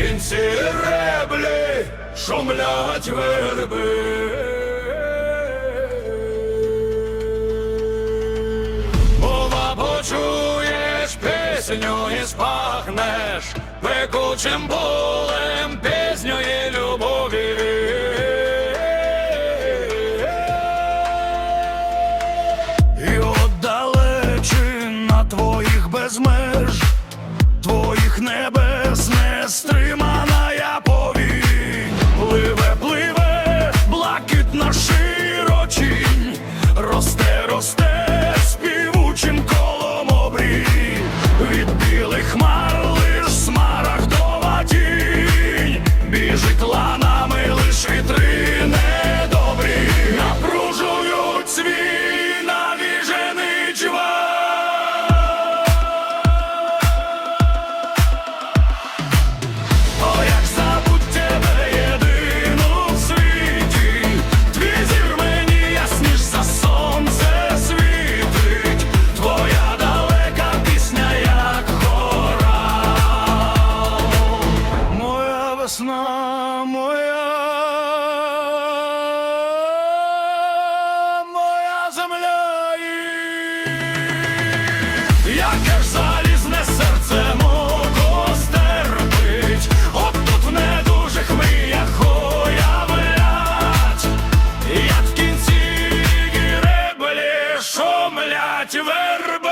кінці реблі шумлять верби. Мова почуєш пісню і спахнеш пекучим болем пізньої любові. І отдалечі твоїх безмеж, твоїх небес не стримана хмар Весна, моя, моя земля. і Яке ж залізне серце мого стерпить, от тут в недужих мріях уявлять, як в кінці греблі шумлять верби.